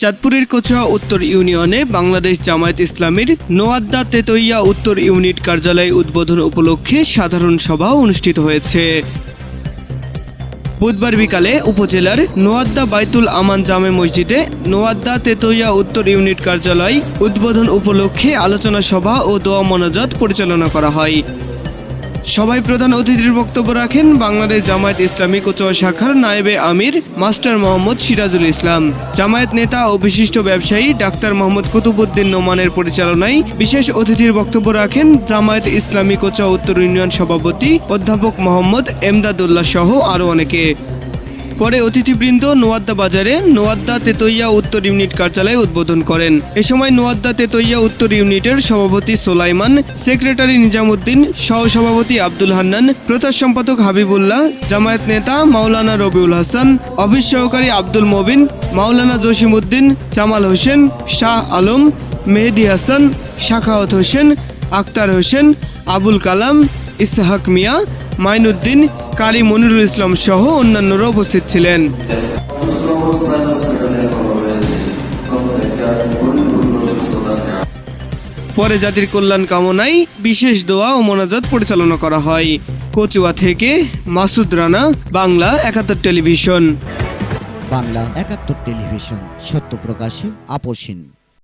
চাঁদপুরের কোচুয়া উত্তর ইউনিয়নে বাংলাদেশ জামায়াত ইসলামীর নোয়াদ্দা তেতইয়া উত্তর ইউনিট কার্যালয় উদ্বোধন উপলক্ষে সাধারণ সভা অনুষ্ঠিত হয়েছে। বুধবার বিকালে উপজেলার নোয়াদ্দা বাইতুল আমান জামে মসজিদে নোয়াদ্দা তেতইয়া উত্তর ইউনিট কার্যালয় উদ্বোধন উপলক্ষে আলোচনা সভা ও দোয়া মনাজাত পরিচালনা করা হয়। সবাই প্রধান অতিথির বক্তব্য রাখেন বাংলাদেশ জামায়াত ইসলামী কচুয়া শাখার নায়েবে আমির, মাস্টার মোহাম্মদ সিরাজুল ইসলাম। জামায়াত নেতা ও বিশিষ্ট ব্যবসায়ী ডাক্তার মোহাম্মদ কুতুবুদ্দিন নোমানের পরিচালনায় বিশেষ অতিথির বক্তব্য রাখেন জামায়াত ইসলামী কোচুয়া উত্তর ইউনিয়ন সভাপতি অধ্যাপক মোহাম্মদ এমদাদুল্লাহ সহ আরও অনেকে। পরে অতিথিবৃন্দ নোয়াদ্দা বাজারে নোয়াদ্দা তেতইয়া উত্তর ইউনিট কার্যালয়ে উদ্বোধন করেন। এ সময় নোয়াদ্দা তেতইয়া উত্তর ইউনিটের সভাপতি সোলাইমান, সেক্রেটারি নিজামুদ্দিন, সহসভাপতি আব্দুল হান্নান, প্রচার সম্পাদক হাবিবুল্লাহ, জামায়াত নেতা মাওলানা রবিউল হাসান, অফিস সহকারী আব্দুল মবিন, মাওলানা জসিমউদ্দিন, জামাল হোসেন, শাহ আলম, মেহেদি হাসান, শাখাওয়াত হোসেন আক্তার হোসেন, আবুল কালাম, ইসহাক মিয়া মাইনুদ্দিন কারি মনিরুল ইসলাম সহ অন্যান্যরা উপস্থিত ছিলেন। পরে জাতির কল্যাণ কামনায় বিশেষ দোয়া ও মোনাজাত পরিচালনা করা হয়। কচুয়া থেকে মাসুদ রানা, বাংলা একাত্তর টেলিভিশন। বাংলা একাত্তর টেলিভিশন, সত্য প্রকাশে আপোষহীন